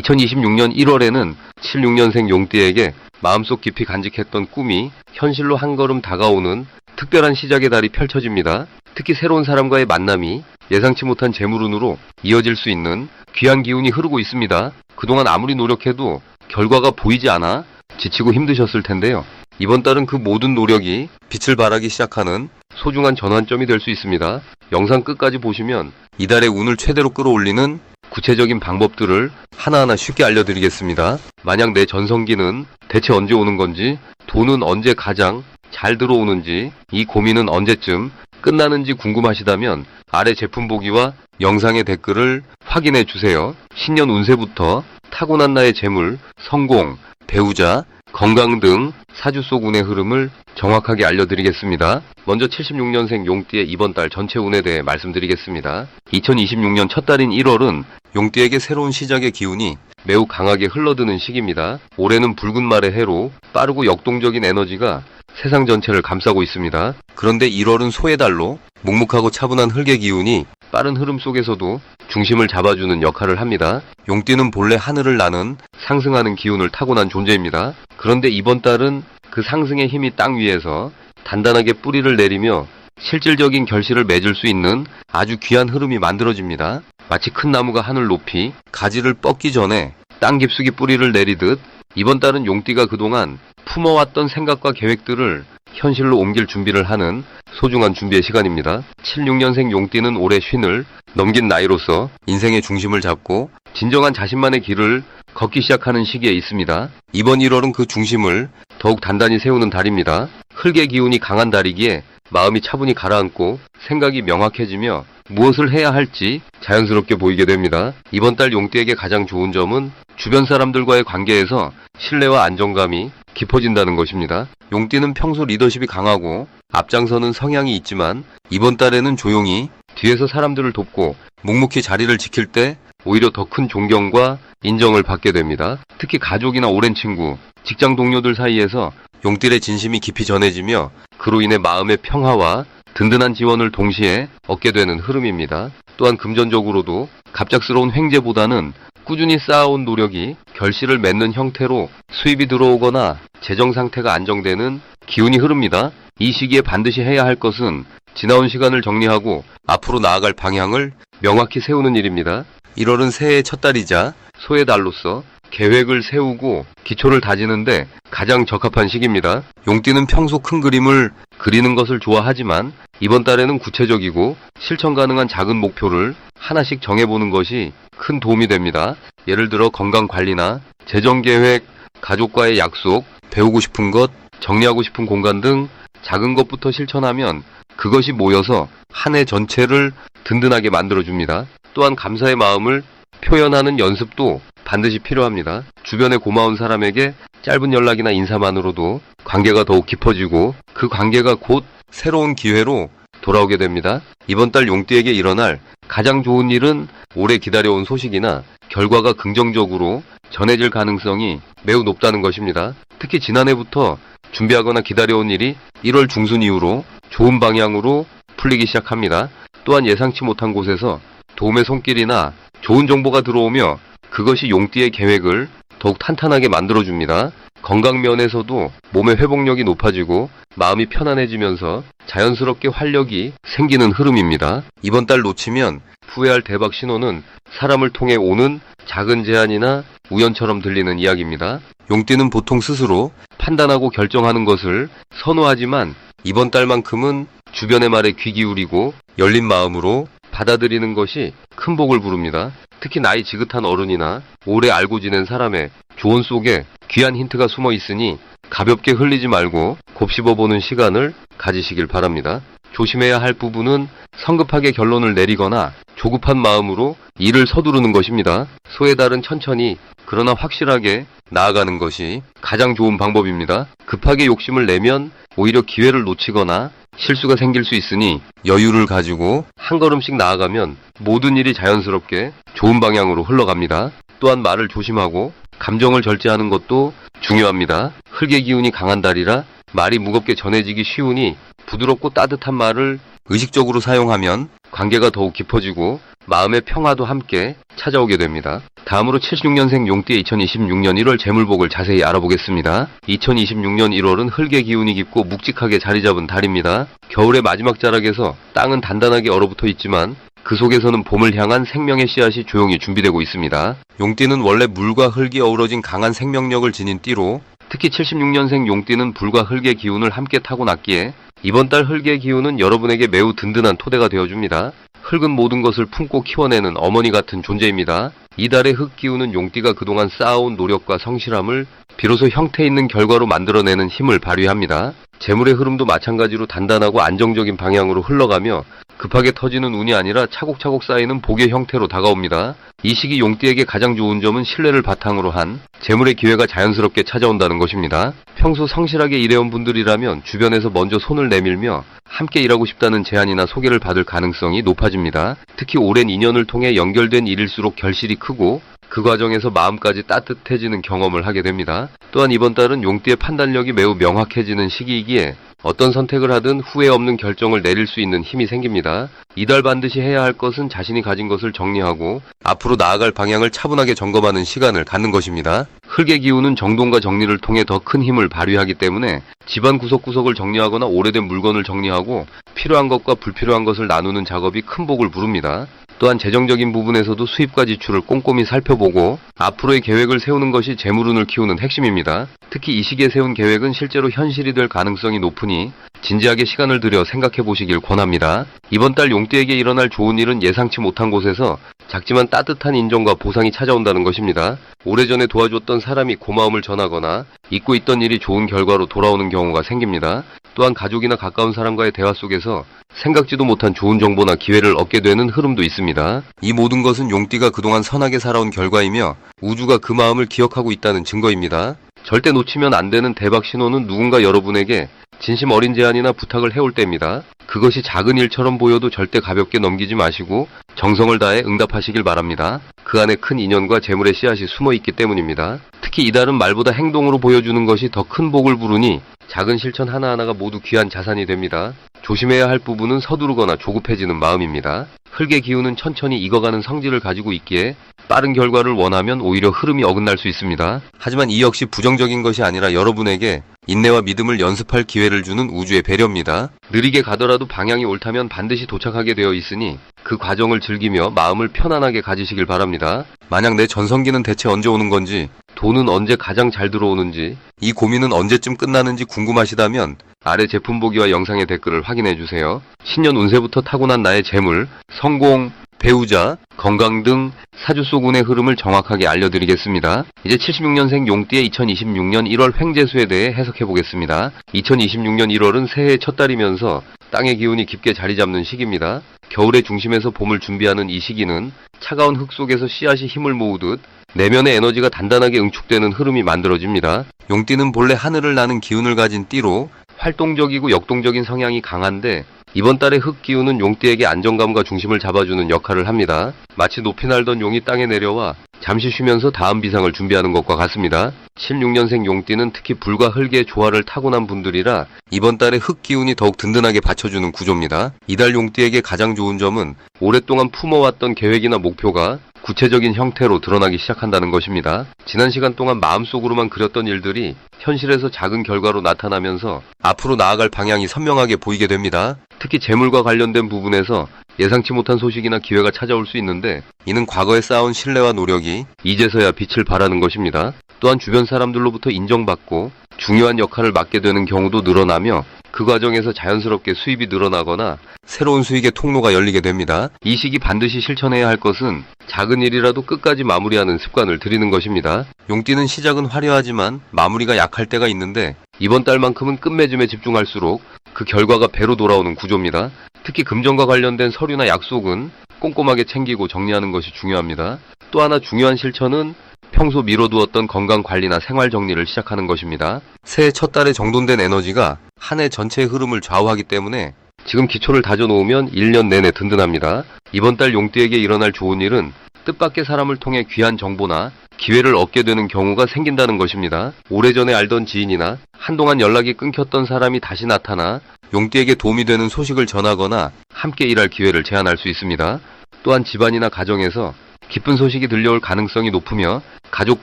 2026년 1월에는 76년생 용띠에게 마음속 깊이 간직했던 꿈이 현실로 한 걸음 다가오는 특별한 시작의 달이 펼쳐집니다. 특히 새로운 사람과의 만남이 예상치 못한 재물운으로 이어질 수 있는 귀한 기운이 흐르고 있습니다. 그동안 아무리 노력해도 결과가 보이지 않아 지치고 힘드셨을 텐데요. 이번 달은 그 모든 노력이 빛을 발하기 시작하는 소중한 전환점이 될 수 있습니다. 영상 끝까지 보시면 이달의 운을 최대로 끌어올리는 구체적인 방법들을 하나하나 쉽게 알려드리겠습니다. 만약 내 전성기는 대체 언제 오는 건지, 돈은 언제 가장 잘 들어오는지, 이 고민은 언제쯤 끝나는지 궁금하시다면 아래 제품 보기와 영상의 댓글을 확인해 주세요. 신년 운세부터 타고난 나의 재물, 성공, 배우자, 건강 등 사주 속 운의 흐름을 정확하게 알려드리겠습니다. 먼저 76년생 용띠의 이번 달 전체 운에 대해 말씀드리겠습니다. 2026년 첫 달인 1월은 용띠에게 새로운 시작의 기운이 매우 강하게 흘러드는 시기입니다. 올해는 붉은 말의 해로 빠르고 역동적인 에너지가 세상 전체를 감싸고 있습니다. 그런데 1월은 소의 달로 묵묵하고 차분한 흙의 기운이 빠른 흐름 속에서도 중심을 잡아주는 역할을 합니다. 용띠는 본래 하늘을 나는 상승하는 기운을 타고난 존재입니다. 그런데 이번 달은 그 상승의 힘이 땅 위에서 단단하게 뿌리를 내리며 실질적인 결실을 맺을 수 있는 아주 귀한 흐름이 만들어집니다. 마치 큰 나무가 하늘 높이 가지를 뻗기 전에 땅 깊숙이 뿌리를 내리듯 이번 달은 용띠가 그동안 품어왔던 생각과 계획들을 현실로 옮길 준비를 하는 소중한 준비의 시간입니다. 76년생 용띠는 올해 쉰을 넘긴 나이로서 인생의 중심을 잡고 진정한 자신만의 길을 걷기 시작하는 시기에 있습니다. 이번 1월은 그 중심을 더욱 단단히 세우는 달입니다. 흙의 기운이 강한 달이기에 마음이 차분히 가라앉고 생각이 명확해지며 무엇을 해야 할지 자연스럽게 보이게 됩니다. 이번 달 용띠에게 가장 좋은 점은 주변 사람들과의 관계에서 신뢰와 안정감이 깊어진다는 것입니다. 용띠는 평소 리더십이 강하고 앞장서는 성향이 있지만 이번 달에는 조용히 뒤에서 사람들을 돕고 묵묵히 자리를 지킬 때 오히려 더 큰 존경과 인정을 받게 됩니다. 특히 가족이나 오랜 친구, 직장 동료들 사이에서 용띠의 진심이 깊이 전해지며 그로 인해 마음의 평화와 든든한 지원을 동시에 얻게 되는 흐름입니다. 또한 금전적으로도 갑작스러운 횡재보다는 꾸준히 쌓아온 노력이 결실을 맺는 형태로 수입이 들어오거나 재정 상태가 안정되는 기운이 흐릅니다. 이 시기에 반드시 해야 할 것은 지나온 시간을 정리하고 앞으로 나아갈 방향을 명확히 세우는 일입니다. 1월은 새해의 첫 달이자 소의 달로서 계획을 세우고 기초를 다지는데 가장 적합한 시기입니다. 용띠는 평소 큰 그림을 그리는 것을 좋아하지만 이번 달에는 구체적이고 실천 가능한 작은 목표를 하나씩 정해보는 것이 큰 도움이 됩니다. 예를 들어 건강 관리나 재정 계획, 가족과의 약속, 배우고 싶은 것, 정리하고 싶은 공간 등 작은 것부터 실천하면 그것이 모여서 한 해 전체를 든든하게 만들어줍니다. 또한 감사의 마음을 표현하는 연습도 반드시 필요합니다. 주변에 고마운 사람에게 짧은 연락이나 인사만으로도 관계가 더욱 깊어지고 그 관계가 곧 새로운 기회로 돌아오게 됩니다. 이번 달 용띠에게 일어날 가장 좋은 일은 오래 기다려온 소식이나 결과가 긍정적으로 전해질 가능성이 매우 높다는 것입니다. 특히 지난해부터 준비하거나 기다려온 일이 1월 중순 이후로 좋은 방향으로 풀리기 시작합니다. 또한 예상치 못한 곳에서 도움의 손길이나 좋은 정보가 들어오며 그것이 용띠의 계획을 더욱 탄탄하게 만들어줍니다. 건강 면에서도 몸의 회복력이 높아지고 마음이 편안해지면서 자연스럽게 활력이 생기는 흐름입니다. 이번 달 놓치면 후회할 대박 신호는 사람을 통해 오는 작은 제안이나 우연처럼 들리는 이야기입니다. 용띠는 보통 스스로 판단하고 결정하는 것을 선호하지만 이번 달만큼은 주변의 말에 귀 기울이고 열린 마음으로 받아들이는 것이 큰 복을 부릅니다. 특히 나이 지긋한 어른이나 오래 알고 지낸 사람의 조언 속에 귀한 힌트가 숨어 있으니 가볍게 흘리지 말고 곱씹어 보는 시간을 가지시길 바랍니다. 조심해야 할 부분은 성급하게 결론을 내리거나 조급한 마음으로 일을 서두르는 것입니다. 소의 달은 천천히 그러나 확실하게 나아가는 것이 가장 좋은 방법입니다. 급하게 욕심을 내면 오히려 기회를 놓치거나 실수가 생길 수 있으니 여유를 가지고 한 걸음씩 나아가면 모든 일이 자연스럽게 좋은 방향으로 흘러갑니다. 또한 말을 조심하고 감정을 절제하는 것도 중요합니다. 흙의 기운이 강한 달이라 말이 무겁게 전해지기 쉬우니 부드럽고 따뜻한 말을 의식적으로 사용하면 관계가 더욱 깊어지고 마음의 평화도 함께 찾아오게 됩니다. 다음으로 76년생 용띠의 2026년 1월 재물복을 자세히 알아보겠습니다. 2026년 1월은 흙의 기운이 깊고 묵직하게 자리 잡은 달입니다. 겨울의 마지막 자락에서 땅은 단단하게 얼어붙어 있지만 그 속에서는 봄을 향한 생명의 씨앗이 조용히 준비되고 있습니다. 용띠는 원래 물과 흙이 어우러진 강한 생명력을 지닌 띠로 특히 76년생 용띠는 불과 흙의 기운을 함께 타고났기에 이번 달 흙의 기운은 여러분에게 매우 든든한 토대가 되어줍니다. 흙은 모든 것을 품고 키워내는 어머니 같은 존재입니다. 이달의 흙 기운은 용띠가 그동안 쌓아온 노력과 성실함을 비로소 형태 있는 결과로 만들어내는 힘을 발휘합니다. 재물의 흐름도 마찬가지로 단단하고 안정적인 방향으로 흘러가며 급하게 터지는 운이 아니라 차곡차곡 쌓이는 복의 형태로 다가옵니다. 이 시기 용띠에게 가장 좋은 점은 신뢰를 바탕으로 한 재물의 기회가 자연스럽게 찾아온다는 것입니다. 평소 성실하게 일해온 분들이라면 주변에서 먼저 손을 내밀며 함께 일하고 싶다는 제안이나 소개를 받을 가능성이 높아집니다. 특히 오랜 인연을 통해 연결된 일일수록 결실이 크고 그 과정에서 마음까지 따뜻해지는 경험을 하게 됩니다. 또한 이번 달은 용띠의 판단력이 매우 명확해지는 시기이기에 어떤 선택을 하든 후회 없는 결정을 내릴 수 있는 힘이 생깁니다. 이달 반드시 해야 할 것은 자신이 가진 것을 정리하고 앞으로 나아갈 방향을 차분하게 점검하는 시간을 갖는 것입니다. 흙의 기운은 정돈과 정리를 통해 더 큰 힘을 발휘하기 때문에 집안 구석구석을 정리하거나 오래된 물건을 정리하고 필요한 것과 불필요한 것을 나누는 작업이 큰 복을 부릅니다. 또한 재정적인 부분에서도 수입과 지출을 꼼꼼히 살펴보고 앞으로의 계획을 세우는 것이 재물운을 키우는 핵심입니다. 특히 이 시기에 세운 계획은 실제로 현실이 될 가능성이 높으니 진지하게 시간을 들여 생각해 보시길 권합니다. 이번 달 용띠에게 일어날 좋은 일은 예상치 못한 곳에서 작지만 따뜻한 인정과 보상이 찾아온다는 것입니다. 오래전에 도와줬던 사람이 고마움을 전하거나 잊고 있던 일이 좋은 결과로 돌아오는 경우가 생깁니다. 또한 가족이나 가까운 사람과의 대화 속에서 생각지도 못한 좋은 정보나 기회를 얻게 되는 흐름도 있습니다. 이 모든 것은 용띠가 그동안 선하게 살아온 결과이며 우주가 그 마음을 기억하고 있다는 증거입니다. 절대 놓치면 안 되는 대박 신호는 누군가 여러분에게 진심 어린 제안이나 부탁을 해올 때입니다. 그것이 작은 일처럼 보여도 절대 가볍게 넘기지 마시고 정성을 다해 응답하시길 바랍니다. 그 안에 큰 인연과 재물의 씨앗이 숨어 있기 때문입니다. 특히 이달은 말보다 행동으로 보여주는 것이 더 큰 복을 부르니 작은 실천 하나하나가 모두 귀한 자산이 됩니다. 조심해야 할 부분은 서두르거나 조급해지는 마음입니다. 흙의 기운은 천천히 익어가는 성질을 가지고 있기에 빠른 결과를 원하면 오히려 흐름이 어긋날 수 있습니다. 하지만 이 역시 부정적인 것이 아니라 여러분에게 인내와 믿음을 연습할 기회를 주는 우주의 배려입니다. 느리게 가더라도 방향이 옳다면 반드시 도착하게 되어 있으니 그 과정을 즐기며 마음을 편안하게 가지시길 바랍니다. 만약 내 전성기는 대체 언제 오는 건지, 돈은 언제 가장 잘 들어오는지, 이 고민은 언제쯤 끝나는지 궁금하시다면 아래 제품 보기와 영상의 댓글을 확인해 주세요. 신년 운세부터 타고난 나의 재물, 성공, 배우자, 건강 등 사주소군의 흐름을 정확하게 알려드리겠습니다. 이제 76년생 용띠의 2026년 1월 횡재수에 대해 해석해 보겠습니다. 2026년 1월은 새해의 첫 달이면서 땅의 기운이 깊게 자리 잡는 시기입니다. 겨울의 중심에서 봄을 준비하는 이 시기는 차가운 흙 속에서 씨앗이 힘을 모으듯 내면의 에너지가 단단하게 응축되는 흐름이 만들어집니다. 용띠는 본래 하늘을 나는 기운을 가진 띠로 활동적이고 역동적인 성향이 강한데 이번 달의 흙 기운은 용띠에게 안정감과 중심을 잡아주는 역할을 합니다. 마치 높이 날던 용이 땅에 내려와 잠시 쉬면서 다음 비상을 준비하는 것과 같습니다. 76년생 용띠는 특히 불과 흙의 조화를 타고난 분들이라 이번 달에 흙 기운이 더욱 든든하게 받쳐주는 구조입니다. 이달 용띠에게 가장 좋은 점은 오랫동안 품어왔던 계획이나 목표가 구체적인 형태로 드러나기 시작한다는 것입니다. 지난 시간 동안 마음속으로만 그렸던 일들이 현실에서 작은 결과로 나타나면서 앞으로 나아갈 방향이 선명하게 보이게 됩니다. 특히 재물과 관련된 부분에서 예상치 못한 소식이나 기회가 찾아올 수 있는데 이는 과거에 쌓아온 신뢰와 노력이 이제서야 빛을 발하는 것입니다. 또한 주변 사람들로부터 인정받고 중요한 역할을 맡게 되는 경우도 늘어나며 그 과정에서 자연스럽게 수입이 늘어나거나 새로운 수익의 통로가 열리게 됩니다. 이 시기 반드시 실천해야 할 것은 작은 일이라도 끝까지 마무리하는 습관을 들이는 것입니다. 용띠는 시작은 화려하지만 마무리가 약할 때가 있는데 이번 달만큼은 끝맺음에 집중할수록 그 결과가 배로 돌아오는 구조입니다. 특히 금전과 관련된 서류나 약속은 꼼꼼하게 챙기고 정리하는 것이 중요합니다. 또 하나 중요한 실천은 평소 미뤄두었던 건강 관리나 생활 정리를 시작하는 것입니다. 새해 첫 달에 정돈된 에너지가 한 해 전체의 흐름을 좌우하기 때문에 지금 기초를 다져놓으면 1년 내내 든든합니다. 이번 달 용띠에게 일어날 좋은 일은 뜻밖의 사람을 통해 귀한 정보나 기회를 얻게 되는 경우가 생긴다는 것입니다. 오래전에 알던 지인이나 한동안 연락이 끊겼던 사람이 다시 나타나 용띠에게 도움이 되는 소식을 전하거나 함께 일할 기회를 제안할 수 있습니다. 또한 집안이나 가정에서 기쁜 소식이 들려올 가능성이 높으며 가족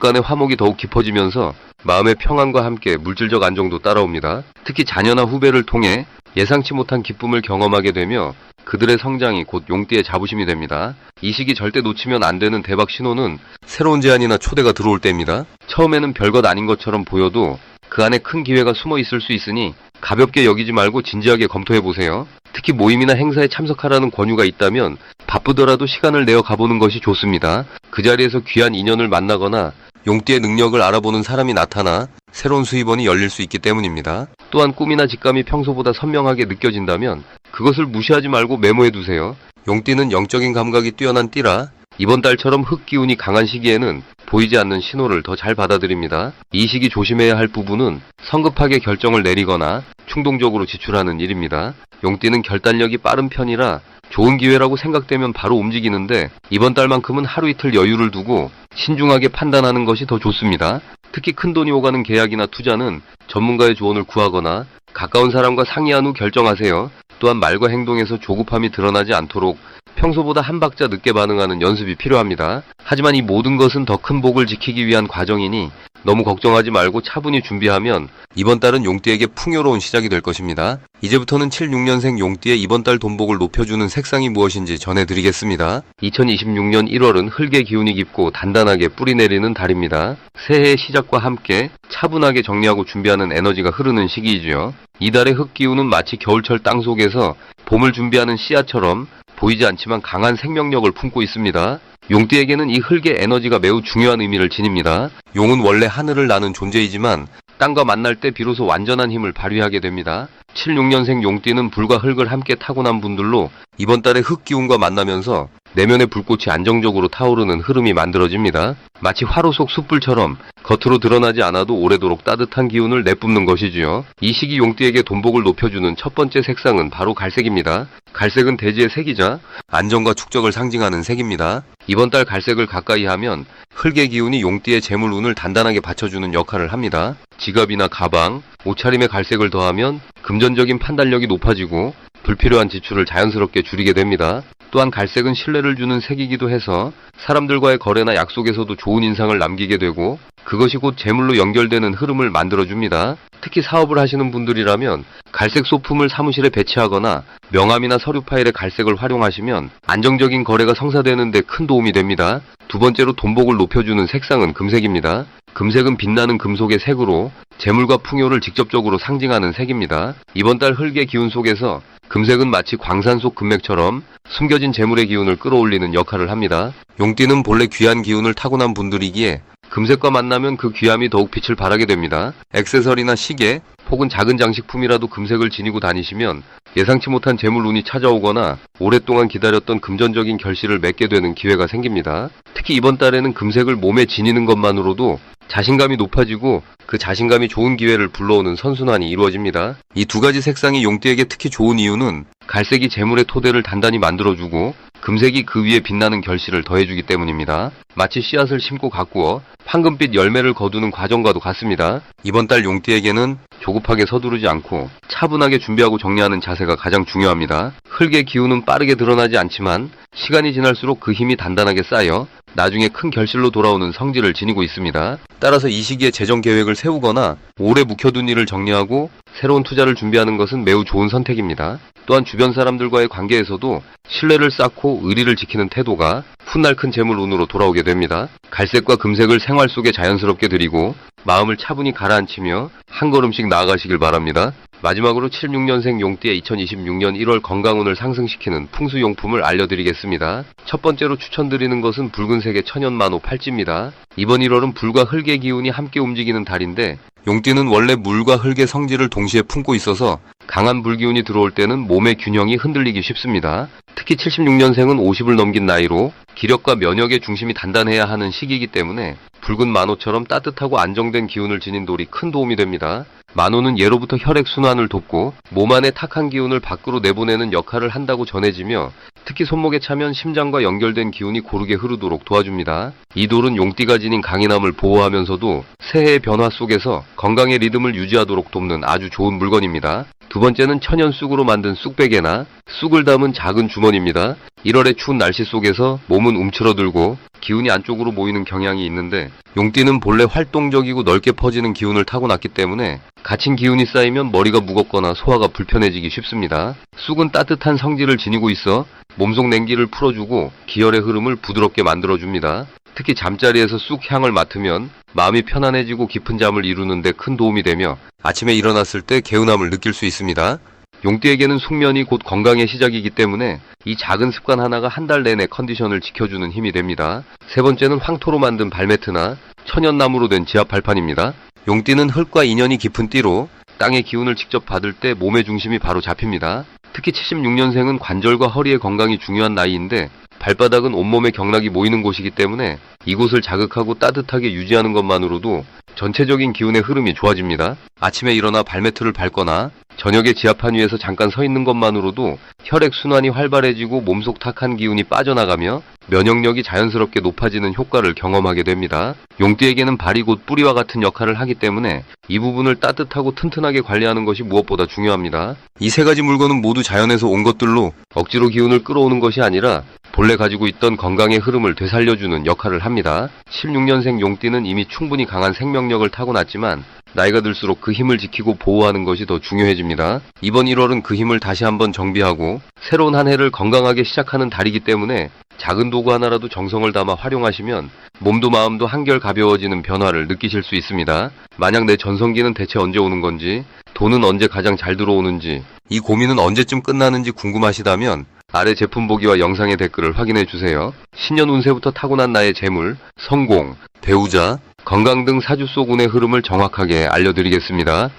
간의 화목이 더욱 깊어지면서 마음의 평안과 함께 물질적 안정도 따라옵니다. 특히 자녀나 후배를 통해 예상치 못한 기쁨을 경험하게 되며 그들의 성장이 곧 용띠의 자부심이 됩니다. 이 시기 절대 놓치면 안 되는 대박 신호는 새로운 제안이나 초대가 들어올 때입니다. 처음에는 별것 아닌 것처럼 보여도 그 안에 큰 기회가 숨어 있을 수 있으니 가볍게 여기지 말고 진지하게 검토해 보세요. 특히 모임이나 행사에 참석하라는 권유가 있다면 바쁘더라도 시간을 내어 가보는 것이 좋습니다. 그 자리에서 귀한 인연을 만나거나 용띠의 능력을 알아보는 사람이 나타나 새로운 수입원이 열릴 수 있기 때문입니다. 또한 꿈이나 직감이 평소보다 선명하게 느껴진다면 그것을 무시하지 말고 메모해 두세요. 용띠는 영적인 감각이 뛰어난 띠라 이번 달처럼 흙 기운이 강한 시기에는 보이지 않는 신호를 더 잘 받아들입니다. 이 시기 조심해야 할 부분은 성급하게 결정을 내리거나 충동적으로 지출하는 일입니다. 용띠는 결단력이 빠른 편이라 좋은 기회라고 생각되면 바로 움직이는데 이번 달만큼은 하루 이틀 여유를 두고 신중하게 판단하는 것이 더 좋습니다. 특히 큰 돈이 오가는 계약이나 투자는 전문가의 조언을 구하거나 가까운 사람과 상의한 후 결정하세요. 또한 말과 행동에서 조급함이 드러나지 않도록 평소보다 한 박자 늦게 반응하는 연습이 필요합니다. 하지만 이 모든 것은 더 큰 복을 지키기 위한 과정이니 너무 걱정하지 말고 차분히 준비하면 이번 달은 용띠에게 풍요로운 시작이 될 것입니다. 이제부터는 76년생 용띠의 이번 달 돈복을 높여주는 색상이 무엇인지 전해드리겠습니다. 2026년 1월은 흙의 기운이 깊고 단단하게 뿌리 내리는 달입니다. 새해의 시작과 함께 차분하게 정리하고 준비하는 에너지가 흐르는 시기이지요. 이달의 흙 기운은 마치 겨울철 땅 속에서 봄을 준비하는 씨앗처럼 보이지 않지만 강한 생명력을 품고 있습니다. 용띠에게는 이 흙의 에너지가 매우 중요한 의미를 지닙니다. 용은 원래 하늘을 나는 존재이지만 땅과 만날 때 비로소 완전한 힘을 발휘하게 됩니다. 76년생 용띠는 불과 흙을 함께 타고난 분들로 이번 달에 흙 기운과 만나면서 내면의 불꽃이 안정적으로 타오르는 흐름이 만들어집니다. 마치 화로 속 숯불처럼 겉으로 드러나지 않아도 오래도록 따뜻한 기운을 내뿜는 것이지요. 이 시기 용띠에게 돈복을 높여주는 첫 번째 색상은 바로 갈색입니다. 갈색은 대지의 색이자 안정과 축적을 상징하는 색입니다. 이번 달 갈색을 가까이 하면 흙의 기운이 용띠의 재물 운을 단단하게 받쳐주는 역할을 합니다. 지갑이나 가방, 옷차림에 갈색을 더하면 금전적인 판단력이 높아지고 불필요한 지출을 자연스럽게 줄이게 됩니다. 또한 갈색은 신뢰를 주는 색이기도 해서 사람들과의 거래나 약속에서도 좋은 인상을 남기게 되고 그것이 곧 재물로 연결되는 흐름을 만들어줍니다. 특히 사업을 하시는 분들이라면 갈색 소품을 사무실에 배치하거나 명함이나 서류 파일에 갈색을 활용하시면 안정적인 거래가 성사되는 데 큰 도움이 됩니다. 두 번째로 돈복을 높여주는 색상은 금색입니다. 금색은 빛나는 금속의 색으로 재물과 풍요를 직접적으로 상징하는 색입니다. 이번 달 흙의 기운 속에서 금색은 마치 광산 속 금맥처럼 숨겨진 재물의 기운을 끌어올리는 역할을 합니다. 용띠는 본래 귀한 기운을 타고난 분들이기에 금색과 만나면 그 귀함이 더욱 빛을 발하게 됩니다. 액세서리나 시계 혹은 작은 장식품이라도 금색을 지니고 다니시면 예상치 못한 재물운이 찾아오거나 오랫동안 기다렸던 금전적인 결실을 맺게 되는 기회가 생깁니다. 특히 이번 달에는 금색을 몸에 지니는 것만으로도 자신감이 높아지고 그 자신감이 좋은 기회를 불러오는 선순환이 이루어집니다. 이 두 가지 색상이 용띠에게 특히 좋은 이유는 갈색이 재물의 토대를 단단히 만들어주고 금색이 그 위에 빛나는 결실을 더해주기 때문입니다. 마치 씨앗을 심고 가꾸어 황금빛 열매를 거두는 과정과도 같습니다. 이번 달 용띠에게는 조급하게 서두르지 않고 차분하게 준비하고 정리하는 자세가 가장 중요합니다. 흙의 기운은 빠르게 드러나지 않지만 시간이 지날수록 그 힘이 단단하게 쌓여 나중에 큰 결실로 돌아오는 성질을 지니고 있습니다. 따라서 이 시기에 재정 계획을 세우거나 오래 묵혀둔 일을 정리하고 새로운 투자를 준비하는 것은 매우 좋은 선택입니다. 또한 주변 사람들과의 관계에서도 신뢰를 쌓고 의리를 지키는 태도가 훗날 큰 재물 운으로 돌아오게 됩니다. 갈색과 금색을 생활 속에 자연스럽게 들이고 마음을 차분히 가라앉히며 한 걸음씩 나아가시길 바랍니다. 마지막으로 76년생 용띠의 2026년 1월 건강운을 상승시키는 풍수용품을 알려드리겠습니다. 첫 번째로 추천드리는 것은 붉은색의 천연만호 팔찌입니다. 이번 1월은 불과 흙의 기운이 함께 움직이는 달인데 용띠는 원래 물과 흙의 성질을 동시에 품고 있어서 강한 불기운이 들어올 때는 몸의 균형이 흔들리기 쉽습니다. 특히 76년생은 50을 넘긴 나이로 기력과 면역의 중심이 단단해야 하는 시기이기 때문에 붉은 만호처럼 따뜻하고 안정된 기운을 지닌 돌이 큰 도움이 됩니다. 만호는 예로부터 혈액 순환을 돕고 몸 안의 탁한 기운을 밖으로 내보내는 역할을 한다고 전해지며 특히 손목에 차면 심장과 연결된 기운이 고르게 흐르도록 도와줍니다. 이 돌은 용띠가 지닌 강인함을 보호하면서도 새해의 변화 속에서 건강의 리듬을 유지하도록 돕는 아주 좋은 물건입니다. 두 번째는 천연 쑥으로 만든 쑥베개나 쑥을 담은 작은 주머니입니다. 1월의 추운 날씨 속에서 몸은 움츠러들고 기운이 안쪽으로 모이는 경향이 있는데 용띠는 본래 활동적이고 넓게 퍼지는 기운을 타고났기 때문에 갇힌 기운이 쌓이면 머리가 무겁거나 소화가 불편해지기 쉽습니다. 쑥은 따뜻한 성질을 지니고 있어 몸속 냉기를 풀어주고 기혈의 흐름을 부드럽게 만들어줍니다. 특히 잠자리에서 쑥 향을 맡으면 마음이 편안해지고 깊은 잠을 이루는데 큰 도움이 되며 아침에 일어났을 때 개운함을 느낄 수 있습니다. 용띠에게는 숙면이 곧 건강의 시작이기 때문에 이 작은 습관 하나가 한 달 내내 컨디션을 지켜주는 힘이 됩니다. 세 번째는 황토로 만든 발매트나 천연나무로 된 지압 발판입니다. 용띠는 흙과 인연이 깊은 띠로 땅의 기운을 직접 받을 때 몸의 중심이 바로 잡힙니다. 특히 76년생은 관절과 허리의 건강이 중요한 나이인데 발바닥은 온몸의 경락이 모이는 곳이기 때문에 이곳을 자극하고 따뜻하게 유지하는 것만으로도 전체적인 기운의 흐름이 좋아집니다. 아침에 일어나 발매트를 밟거나 저녁에 지하판 위에서 잠깐 서 있는 것만으로도 혈액 순환이 활발해지고 몸속 탁한 기운이 빠져나가며 면역력이 자연스럽게 높아지는 효과를 경험하게 됩니다. 용띠에게는 발이 곧 뿌리와 같은 역할을 하기 때문에 이 부분을 따뜻하고 튼튼하게 관리하는 것이 무엇보다 중요합니다. 이 세 가지 물건은 모두 자연에서 온 것들로 억지로 기운을 끌어오는 것이 아니라 본래 가지고 있던 건강의 흐름을 되살려주는 역할을 합니다. 16년생 용띠는 이미 충분히 강한 생명력을 타고났지만 나이가 들수록 그 힘을 지키고 보호하는 것이 더 중요해집니다. 이번 1월은 그 힘을 다시 한번 정비하고 새로운 한 해를 건강하게 시작하는 달이기 때문에 작은 도구 하나라도 정성을 담아 활용하시면 몸도 마음도 한결 가벼워지는 변화를 느끼실 수 있습니다. 만약 내 전성기는 대체 언제 오는 건지, 돈은 언제 가장 잘 들어오는지, 이 고민은 언제쯤 끝나는지 궁금하시다면 아래 제품 보기와 영상의 댓글을 확인해 주세요. 신년 운세부터 타고난 나의 재물, 성공, 배우자, 건강 등 사주 속 운의 흐름을 정확하게 알려드리겠습니다.